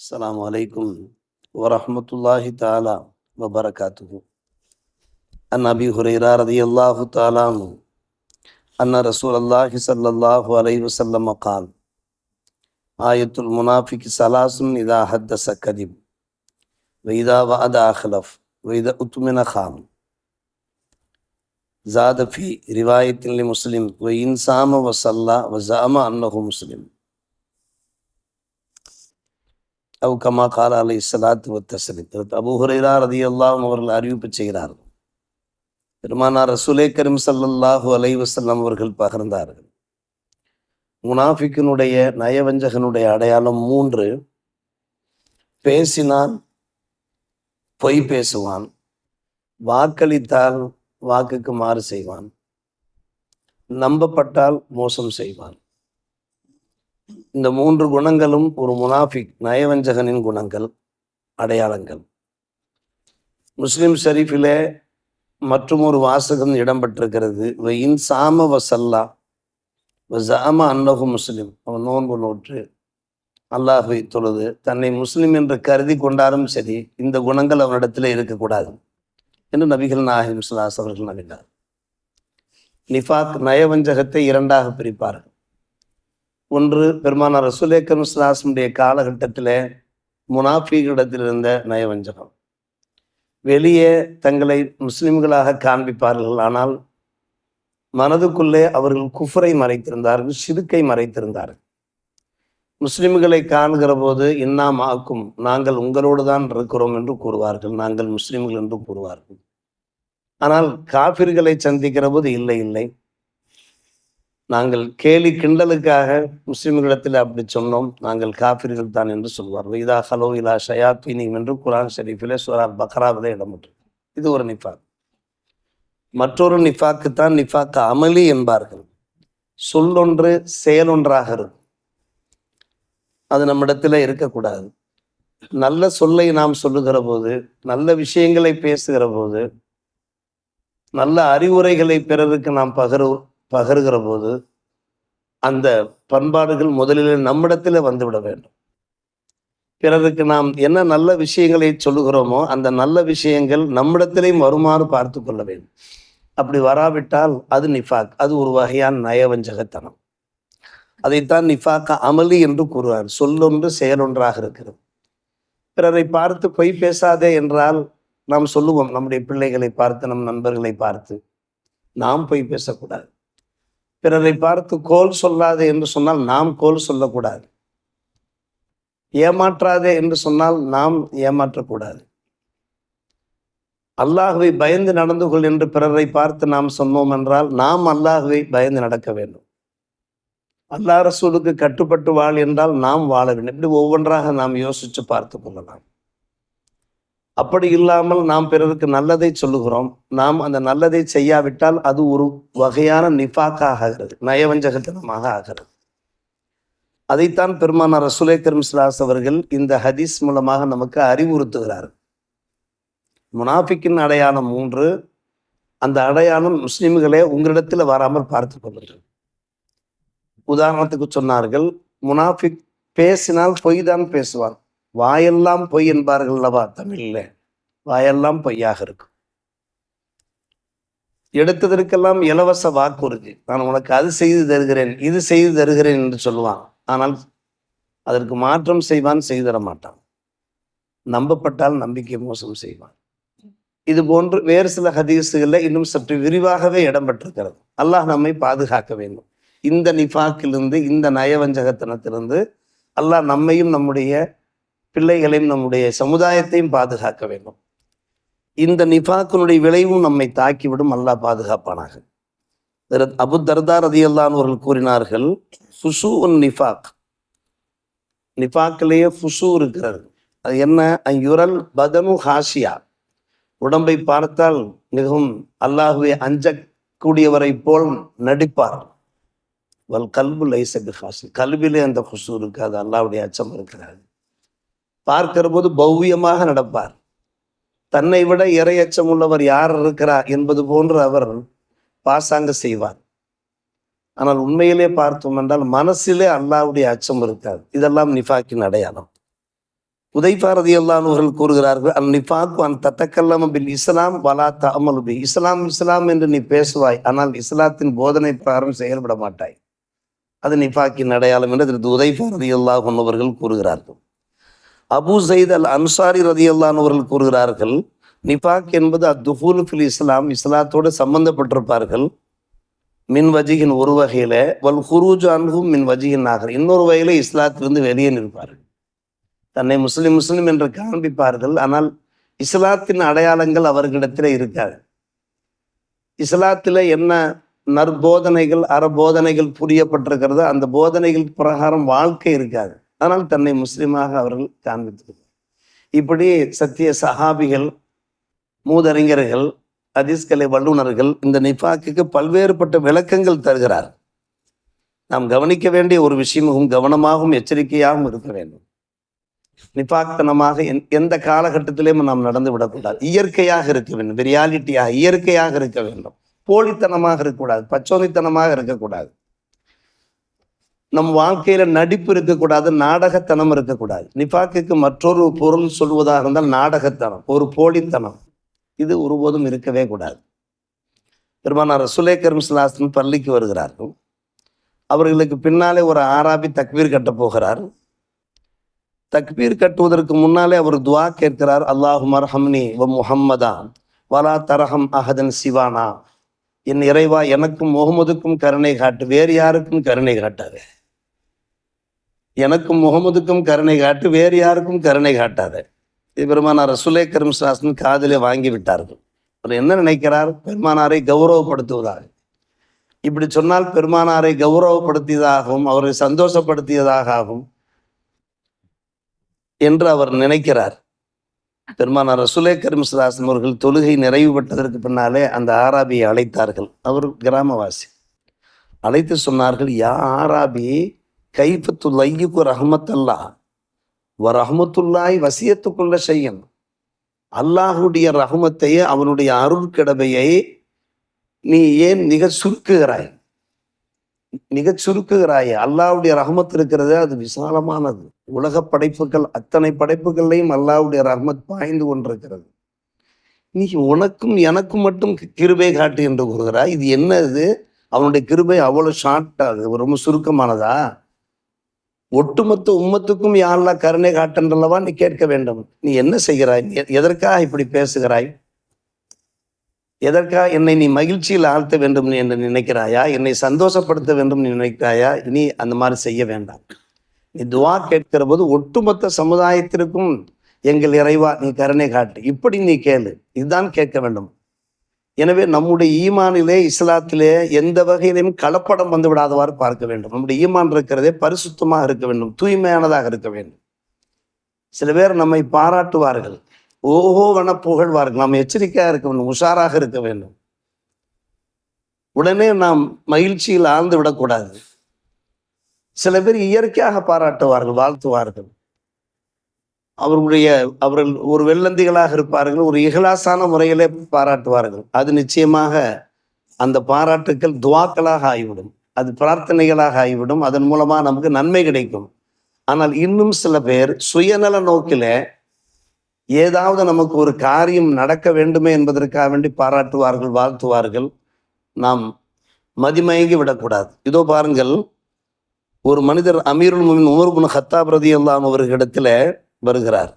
السلام عليكم ورحمة الله تعالى وبركاته. عن أبي هريرة رضي الله تعالى عنه أن رسول الله صلى الله عليه وسلم قال آية المنافق ثلاث إذا حدث كذب وإذا وعد أخلف وإذا أتمن خان. زاد في رواية لمسلم وإن سام وصلى وزعم أنه مسلم. அவு கமா கால அலை சலாத்து வத்தசலி அபு ரதி அவர்கள் அறிவிப்பு செய்கிறார்கள். பெருமானார் ரசூலே கரீம் சல்லல்லாஹு அலைஹி வஸல்லம் அவர்கள் பகிர்ந்தார்கள். முனாஃபிக்கினுடைய நயவஞ்சகனுடைய அடையாளம் மூன்று. பேசினால் பொய் பேசுவான் வாக்களித்தால் வாக்குக்கு மாறு செய்வான் நம்பப்பட்டால் மோசம் செய்வான். இந்த மூன்று குணங்களும் ஒரு முனாஃபிக் நயவஞ்சகனின் குணங்கள் அடையாளங்கள். முஸ்லிம் ஷரீஃபிலே மற்றும் ஒரு வாசகம் இடம்பெற்றிருக்கிறது. வெயின் சாம வசல்லா ஜாம அன்னகு முஸ்லிம். அவன் நோன்பு நோற்று அல்லாஹை தொழுது தன்னை முஸ்லிம் என்று கருதி கொண்டாலும் சரி இந்த குணங்கள் அவனிடத்தில் இருக்கக்கூடாது என்று நபிகள் நாகிம் சுல்லாஸ் அவர்கள் நம்பினார் நிஃபாக் நயவஞ்சகத்தை இரண்டாக பிரிப்பார்கள். ஒன்று பெருமானார் ரசூலேக்கர் சுலாசனுடைய காலகட்டத்தில் முனாஃபிகளிடத்தில் இருந்த நயவஞ்சகம். வெளியே தங்களை முஸ்லிம்களாக காண்பிப்பார்கள். ஆனால் மனதுக்குள்ளே அவர்கள் குஃபரை மறைத்திருந்தார்கள் சிறுக்கை மறைத்திருந்தார்கள். முஸ்லிம்களை காண்கிற போது இன்னாம் ஆக்கும் நாங்கள் உங்களோடு தான் இருக்கிறோம் என்று கூறுவார்கள். நாங்கள் முஸ்லிம்கள் என்று கூறுவார்கள். ஆனால் காபிர்களை சந்திக்கிற போது இல்லை இல்லை. நாங்கள் கேலி கிண்டலுக்காக முஸ்லிம்களிடத்தில் அப்படி சொன்னோம். நாங்கள் காபிர்கள் தான் என்று சொல்வார் இதா ஹலோ இலா ஷயாத்தினிம் என்று குரான் ஷரீஃபிலே சுரார் பக்ராவிலே இடம்பெற்று இது ஒரு நிஃபாக். மற்றொரு நிஃபாக்கு தான் நிஃபாக்கு அமளி என்பார்கள். சொல்லொன்று செயலொன்றாக இருக்கும். அது நம்மிடத்தில் இருக்கக்கூடாது. நல்ல சொல்லை நாம் சொல்லுகிற போது நல்ல விஷயங்களை பேசுகிற போது நல்ல அறிவுரைகளை பிறருக்கு நாம் பகரு பகருகிற போது அந்த பண்பாடுகள் முதலில் நம்மிடத்தில் வந்துவிட வேண்டும். பிறருக்கு நாம் என்ன நல்ல விஷயங்களை சொல்லுகிறோமோ அந்த நல்ல விஷயங்கள் நம்மிடத்திலையும் வருமாறு பார்த்து கொள்ள வேண்டும். அப்படி வராவிட்டால் அது நிஃபாக் அது ஒரு வகையான நயவஞ்சகத்தனம். அதைத்தான் நிஃபாக்க அமளி என்று கூறுவார். சொல்லொன்று செயலொன்றாக இருக்கிறது. பிறரை பார்த்து பொய் பேசாதே என்றால் நாம் சொல்லுவோம் நம்முடைய பிள்ளைகளை பார்த்து நம் நண்பர்களை பார்த்து. நாம் பொய் பேசக்கூடாது. பிறரை பார்த்து கோல் சொல்லாதே என்று சொன்னால் நாம் கோல் சொல்லக்கூடாது. ஏமாற்றாதே என்று சொன்னால் நாம் ஏமாற்றக்கூடாது. அல்லாஹுவை பயந்து நடந்து கொள் என்று பிறரை பார்த்து நாம் சொன்னோம் என்றால் நாம் அல்லாஹுவை பயந்து நடக்க வேண்டும். அல்லாஹ் ரசூலுக்கு கட்டுப்பட்டு வாழ் என்றால் நாம் வாழ வேண்டும். இப்படி ஒவ்வொன்றாக நாம் யோசித்து பார்த்து கொள்ளலாம். அப்படி இல்லாமல் நாம் பிறருக்கு நல்லதை சொல்லுகிறோம். நாம் அந்த நல்லதை செய்யாவிட்டால் அது ஒரு வகையான நிஃபாக்காக ஆகிறது. நயவஞ்சகத்தனமாக ஆகிறது. அதைத்தான் பெருமானார் ரசுலை கரிம்ஸ்லாஸ் அவர்கள் இந்த ஹதீஸ் மூலமாக நமக்கு அறிவுறுத்துகிறார். முனாஃபிக்கின் அடையாளம் மூன்று. அந்த அடையாளம் முஸ்லிம்களே உங்களிடத்தில் வராமல் பார்த்து உதாரணத்துக்கு சொன்னார்கள் முனாஃபிக் பேசினால் பொய் தான் பேசுவான். வாயெல்லாம் பொய் என்பார்கள் அல்லவா? தமிழ்ல. வாயெல்லாம் பொய்யாக இருக்கும். எடுத்ததற்கெல்லாம் இலவச வாக்குறுதி. நான் உனக்கு அது செய்து தருகிறேன் இது செய்து தருகிறேன் என்று சொல்லுவான் ஆனால் அதற்கு மாற்றம் செய்வான் செய்து தர மாட்டான். நம்பப்பட்டால் நம்பிக்கை மோசம் செய்வான். இது போன்று வேறு சில ஹதீஸுகளில் இன்னும் சற்று விரிவாகவே இடம் பெற்றிருக்கிறது அல்லாஹ் நம்மை பாதுகாக்க வேண்டும். இந்த நிஃபாக்கிலிருந்து இந்த நயவஞ்சகத்தனத்திலிருந்து அல்லாஹ் நம்மையும் நம்முடைய பிள்ளைகளையும் நம்முடைய சமுதாயத்தையும் பாதுகாக்க வேண்டும். இந்த நிஃபாக்கினுடைய விளைவும் நம்மை தாக்கிவிடும். அல்லாஹ் பாதுகாப்பானாக. அபு தர்தார் ரதி அவர்கள் கூறினார்கள் ஃபுசு உன் நிஃபாக். நிஃபாக்கிலேயே ஃபுசு இருக்கிறது. அது என்ன? யுரல் பதனு ஹாசியா உடம்பை பார்த்தால் மிகவும் அல்லாஹுவை அஞ்சக்கூடியவரை போல் நடிப்பார். வல் கல்பு லைசபி ஹாசி கல்விலே அந்த ஃபுசு இருக்காது. அல்லாவுடைய அச்சம் இருக்கிறாரு பார்க்கிற போது பௌவியமாக நடப்பார். தன்னை விட இறையச்சம் உள்ளவர் யார் இருக்கிறார் என்பது போன்று அவர் பாசாங்க செய்வார். ஆனால் உண்மையிலே பார்த்தோம் என்றால் மனசிலே அல்லாவுடைய அச்சம் இருக்காது. இதெல்லாம் நிஃபாக்கின் அடையாளம். உதைஃபா அல்லானவர்கள் அவர்கள் கூறுகிறார்கள் அன் நிஃபாக்கு அன் தத்தக்கல்லம பில் இஸ்லாம் வலா த பி இஸ்லாம் இஸ்லாம் என்று நீ பேசுவாய் ஆனால் இஸ்லாத்தின் போதனை பிரகாரம் செயல்பட மாட்டாய். அது நிஃபாக்கின் அடையாளம் என்று திரு உதைஃபா அல்லாஹ் அவர்கள் கூறுகிறார்கள். அபு சயித் அல் அன்சாரி ரதி அல்லானவர்கள் கூறுகிறார்கள் நிஃபாக் என்பது அத்துஃபூல் ஃபில் இஸ்லாம் இஸ்லாத்தோடு சம்பந்தப்பட்டிருப்பார்கள். மின் வஜிகின் ஒரு வகையில் வல் ஹுரூஜ் அன்ஹும் மின் வஜிகின் நாகர் இன்னொரு வகையில் இஸ்லாத்திலிருந்து வெளியே நிற்பார்கள். தன்னை முஸ்லிம் முஸ்லிம் என்று காண்பிப்பார்கள் ஆனால் இஸ்லாத்தின் அடையாளங்கள் அவர்களிடத்தில் இருக்காது. இஸ்லாத்தில் என்ன நற்போதனைகள் அறபோதனைகள் புரியப்பட்டிருக்கிறதோ அந்த போதனைகள் பிரகாரம் வாழ்க்கை இருக்காது. அதனால் தன்னை முஸ்லீமாக அவர்கள் காண்பித்திருக்கிறார் இப்படி சத்திய சஹாபிகள் மூதறிஞர்கள் ஹதீஸ்கலை வல்லுநர்கள் இந்த நிஃபாக்குக்கு பல்வேறுபட்ட விளக்கங்கள் தருகிறார். நாம் கவனிக்க வேண்டிய ஒரு விஷயமும் கவனமாகவும் எச்சரிக்கையாகவும் இருக்க வேண்டும். நிபாக்தனமாக எந்- எந்த காலகட்டத்திலையும் நாம் நடந்து விடக்கூடாது. இயற்கையாக இருக்க வேண்டும். ரியாலிட்டியாக இயற்கையாக இருக்க வேண்டும். போலித்தனமாக இருக்கக்கூடாது. பச்சோனித்தனமாக இருக்கக்கூடாது. நம் வாழ்க்கையில நடிப்பு இருக்கக்கூடாது நாடகத்தனம் இருக்கக்கூடாது. நிபாக்குக்கு மற்றொரு பொருள் சொல்வதாக இருந்தால் நாடகத்தனம் ஒரு போலித்தனம். இது ஒருபோதும் இருக்கவே கூடாது. பெருமானார் சுலேக்கர் சிலாசன் பள்ளிக்கு வருகிறார்கள் அவர்களுக்கு பின்னாலே ஒரு ஆராபி தக்பீர் கட்ட போகிறார். தக்பீர் கட்டுவதற்கு முன்னாலே அவர் துவா கேட்கிறார் அல்லாஹு மர்ஹம்னி வ முஹம்மதா வலா தரஹம் அஹதன் சிவானா. என் இறைவா எனக்கும் முகமதுக்கும் கருணை காட்டு வேறு யாருக்கும் கருணை காட்டாது. எனக்கும் முகமதுக்கும் கருணை காட்டு வேறு யாருக்கும் கருணை காட்டாத. இது பெருமானார் ரசுலே கரும் சாசன் காதிலே வாங்கி விட்டார்கள். அவர் என்ன நினைக்கிறார்? பெருமானாரை கௌரவப்படுத்துவதாக. இப்படி சொன்னால் பெருமானாரை கௌரவப்படுத்தியதாகவும் அவரை சந்தோஷப்படுத்தியதாகவும் என்று அவர் நினைக்கிறார். பெருமானார் ரசுலே கரிம்சதாசன் அவர்கள் தொழுகை நிறைவு பெற்றதற்கு பின்னாலே அந்த ஆராபியை அழைத்தார்கள். அவர் கிராமவாசி. அழைத்து சொன்னார்கள் யா ஆராபி கைபத்து லையுக்கு ரஹமத்தல்லா வ ரஹமத்துல்லாய் வசியத்துக்குள்ள செய்யும். அல்லாஹுடைய ரஹமத்தை அவனுடைய அருட்கிடமையை நீ ஏன் மிக சுருக்குகிறாய்? மிக சுருக்குகிறாய் அல்லாவுடைய ரஹமத் இருக்கிறது அது விசாலமானது. உலக படைப்புகள் அத்தனை படைப்புகள்லையும் அல்லாவுடைய ரஹமத் பாய்ந்து கொண்டிருக்கிறது. நீ உனக்கும் எனக்கும் மட்டும் கிருபை காட்டு என்று கூறுகிறாய். இது என்ன இது அவனுடைய கிருபை அவ்வளவு ஷார்ட் அது ரொம்ப சுருக்கமானதா? ஒட்டுமொத்த உம்மத்துக்கும் யாரெல்லாம் கருணை காட்டன்றல்லவா நீ கேட்க வேண்டும். நீ என்ன செய்கிறாய்? எதற்காக இப்படி பேசுகிறாய்? எதற்காக என்னை நீ மகிழ்ச்சியில் ஆழ்த்த வேண்டும் நீ என்று நினைக்கிறாயா? என்னை சந்தோஷப்படுத்த வேண்டும் நீ நினைக்கிறாயா? நீ அந்த மாதிரி செய்ய வேண்டாம். நீ துவா கேட்கிற போது ஒட்டுமொத்த சமுதாயத்திற்கும் எங்கள் இறைவா நீ கருணை காட்டு. இப்படி நீ கேளு. இதுதான் கேட்க வேண்டும். எனவே நம்முடைய ஈமானிலே இஸ்லாத்திலே எந்த வகையிலும் கலப்படம் வந்து விடாதவாறு பார்க்க வேண்டும். நம்முடைய ஈமான் இருக்கிறதே பரிசுத்தமாக இருக்க வேண்டும் தூய்மையானதாக இருக்க வேண்டும். சில பேர் நம்மை பாராட்டுவார்கள். ஓஹோவென புகழ்வார்கள். நாம் எச்சரிக்கையாக இருக்க வேண்டும் உஷாராக இருக்க வேண்டும். உடனே நாம் மகிழ்ச்சியில் ஆழ்ந்து விடக்கூடாது. சில பேர் இயற்கையாக பாராட்டுவார்கள் வாழ்த்துவார்கள். அவர்களுடைய அவர்கள் ஒரு வெள்ளந்திகளாக இருப்பார்கள் ஒரு இகலாசான முறையிலே பாராட்டுவார்கள். அது நிச்சயமாக அந்த பாராட்டுக்கள் துவாக்களாக ஆகிவிடும். அது பிரார்த்தனைகளாக ஆகிவிடும். அதன் மூலமாக நமக்கு நன்மை கிடைக்கும். ஆனால் இன்னும் சில பேர் சுயநல நோக்கில ஏதாவது நமக்கு ஒரு காரியம் நடக்க வேண்டுமே என்பதற்காக வேண்டி பாராட்டுவார்கள் வாழ்த்துவார்கள். நாம் மதிமயங்கி விடக்கூடாது. இதோ பாருங்கள் ஒரு மனிதர் அமீருல் முமின் உமர் குன் ஹத்தாப் ரதி அல்லாம் அவர்களிடத்துல வருகிறார்.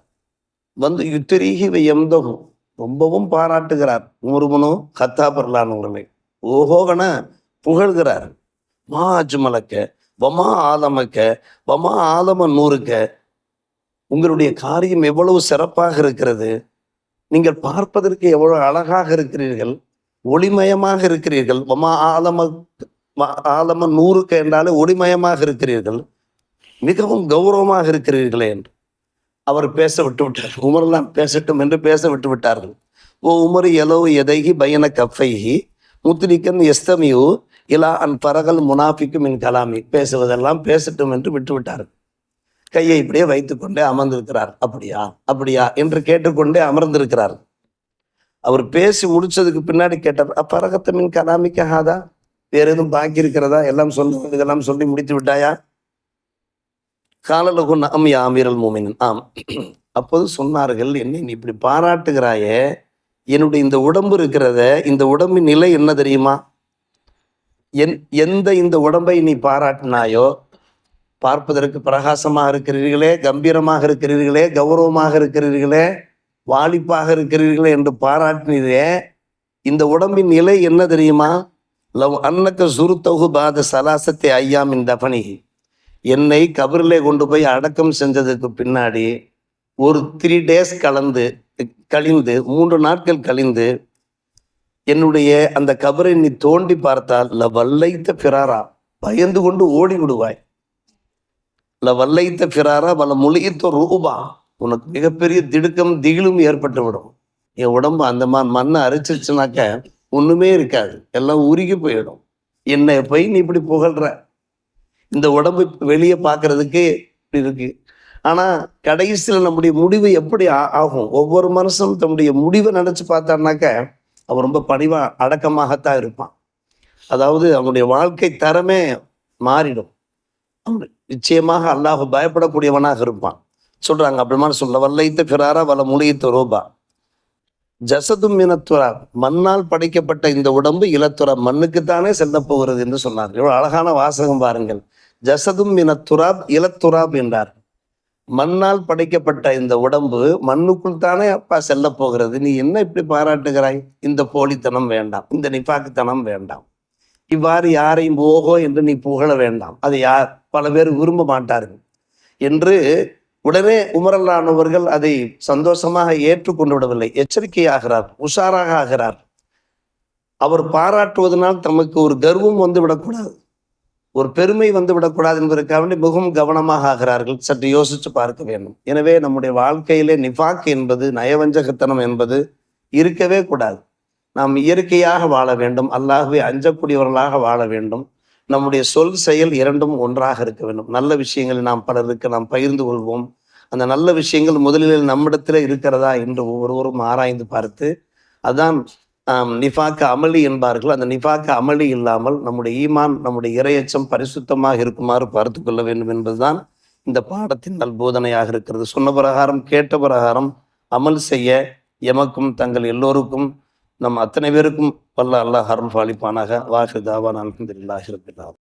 வந்து யுத்தரீகி எம்தகும் ரொம்பவும் பாராட்டுகிறார். முருகனும் ஹத்தாபர்லான் அவர்களை. ஓஹோவன புகழ்கிறார். மா அஜ்மலக்க வமா ஆலமக்க வமா ஆலம நூறுக்க. உங்களுடைய காரியம் எவ்வளவு சிறப்பாக இருக்கிறது. நீங்கள் பார்ப்பதற்கு எவ்வளவு அழகாக இருக்கிறீர்கள். ஒளிமயமாக இருக்கிறீர்கள். வமா ஆலம ஆலம நூறுக்க என்றாலே ஒளிமயமாக இருக்கிறீர்கள். மிகவும் கௌரவமாக இருக்கிறீர்களே என்று. அவர் பேச விட்டு விட்டார் உமர்லாம் பேசட்டும் என்று பேச விட்டு விட்டார்கள் ஓ உமர் எலோ எதைகி பயன கஃபைகி முத்திரிக்கன் எஸ்தமியு இலா அன் பரகல் முனாஃபிக்கும் மின் கலாமி. பேசுவதெல்லாம் பேசட்டும் என்று விட்டுவிட்டார் கையை இப்படியே வைத்துக்கொண்டே அமர்ந்திருக்கிறார். அப்படியா? அப்படியா? என்று கேட்டுக்கொண்டே அமர்ந்திருக்கிறார் அவர் பேசி முடிச்சதுக்கு பின்னாடி கேட்டார் அப்பரகத்த மின் கலாமிக்காதா வேற எதுவும் பாக்கி இருக்கிறதா? எல்லாம் சொல்லி இதெல்லாம் சொல்லி முடித்து விட்டாயா? காலலகு நாம் யா அமீரல் மூமின் ஆம் அப்போது சொன்னார்கள் என்னை நீ இப்படி பாராட்டுகிறாயே? என்னுடைய இந்த உடம்பு இருக்கிறத இந்த உடம்பின் நிலை என்ன தெரியுமா? என் எந்த இந்த உடம்பை நீ பாராட்டினாயோ? பார்ப்பதற்கு பிரகாசமாக இருக்கிறீர்களே கம்பீரமாக இருக்கிறீர்களே கௌரவமாக இருக்கிறீர்களே வாலிப்பாக இருக்கிறீர்களே என்று பாராட்டினதே இந்த உடம்பின் நிலை என்ன தெரியுமா? லவ் அன்னக்க சுருத்தகு பாத சலாசத்தை ஐயாமின் தபனிகி என்னை கபரிலே கொண்டு போய் அடக்கம் செஞ்சதுக்கு பின்னாடி ஒரு த்ரீ டேஸ் கலந்து கழிந்து மூன்று நாட்கள் கழிந்து என்னுடைய அந்த கபரை நீ தோண்டி பார்த்தால் ல வல்லைத்த பிராரா பயந்து கொண்டு ஓடி விடுவாய். ல வல்லைத்த பிராரா வல முழித்த ரூபா உனக்கு மிகப்பெரிய திடுக்கம் திகிலும் ஏற்பட்டு விடும் என் உடம்பு அந்த மா மண்ணை அரைச்சிருச்சுனாக்க ஒண்ணுமே இருக்காது. எல்லாம் உருகி போயிடும். என்னை போய் நீ இப்படி புகழ்ற? இந்த உடம்பு வெளியே பார்க்கறதுக்கு இப்படி இருக்கு. ஆனால் கடைசியில் நம்முடைய முடிவு எப்படி ஆகும்? ஒவ்வொரு மனுஷனும் தன்னுடைய முடிவை நினச்சி பார்த்தான்னாக்க அவன் ரொம்ப பணிவா அடக்கமாகத்தான் இருப்பான். அதாவது அவனுடைய வாழ்க்கை தரமே மாறிடும். அவன் நிச்சயமாக அல்லாஹ் பயப்படக்கூடியவனாக இருப்பான். சொல்றாங்க அப்படிமான சொல்ல வல்லைத்த பிறாரா வல முழித்த ரூபா. ஜசதும் இனத்துறா மண்ணால் படைக்கப்பட்ட இந்த உடம்பு இலத்துரா மண்ணுக்குத்தானே செல்ல போகிறது என்று சொன்னார் இவ்வளோ அழகான வாசகம் பாருங்கள். ஜசதும் இனத்துராப் இலத்துராப் என்றார். மண்ணால் படைக்கப்பட்ட இந்த உடம்பு மண்ணுக்குள் தானே அப்பா செல்ல போகிறது. நீ என்ன இப்படி பாராட்டுகிறாய்? இந்த போலித்தனம் வேண்டாம். இந்த நிப்பாக்குத்தனம் வேண்டாம். இவ்வாறு யாரையும் போகோ என்று நீ புகழ வேண்டாம். அதை யார் பல பேர் விரும்ப மாட்டார்கள். என்று உடனே உமரல்லானவர்கள் அதை சந்தோஷமாக ஏற்றுக்கொண்டு விடவில்லை எச்சரிக்கையாகிறார் உஷாராக ஆகிறார். அவர் பாராட்டுவதனால் தமக்கு ஒரு கர்வம் வந்து விடக்கூடாது. ஒரு பெருமை வந்து விடக்கூடாது என்பதற்காக வேண்டி மிகவும் கவனமாக ஆகிறார்கள். சற்று யோசித்து பார்க்க வேண்டும். எனவே நம்முடைய வாழ்க்கையிலே நிஃபாக் என்பது நயவஞ்சகத்தனம் என்பது இருக்கவே கூடாது. நாம் இயற்கையாக வாழ வேண்டும். அல்லாகவே அஞ்சக்கூடியவர்களாக வாழ வேண்டும். நம்முடைய சொல் செயல் இரண்டும் ஒன்றாக இருக்க வேண்டும். நல்ல விஷயங்களை நாம் பலருக்கு நாம் பகிர்ந்து கொள்வோம். அந்த நல்ல விஷயங்கள் முதலில் நம்மிடத்தில் இருக்கிறதா என்று ஒவ்வொருவரும் ஆராய்ந்து பார்த்து அதான் நிஃபாக்க அமளி என்பார்கள். அந்த நிஃபாக்க அமளி இல்லாமல் நம்முடைய ஈமான் நம்முடைய இரையச்சம் பரிசுத்தமாக இருக்குமாறு பார்த்து கொள்ள வேண்டும் என்பதுதான் இந்த பாடத்தின் நல்போதனையாக இருக்கிறது. சொன்ன பிரகாரம் கேட்ட பிரகாரம் அமல் செய்ய எமக்கும் தங்கள் எல்லோருக்கும் நம் அத்தனை பேருக்கும் வல்ல அல்லாஹ் அருள் பாலிப்பானாக வாஹிதாவான் அலமதுல்லாஹி இருக்கிறார்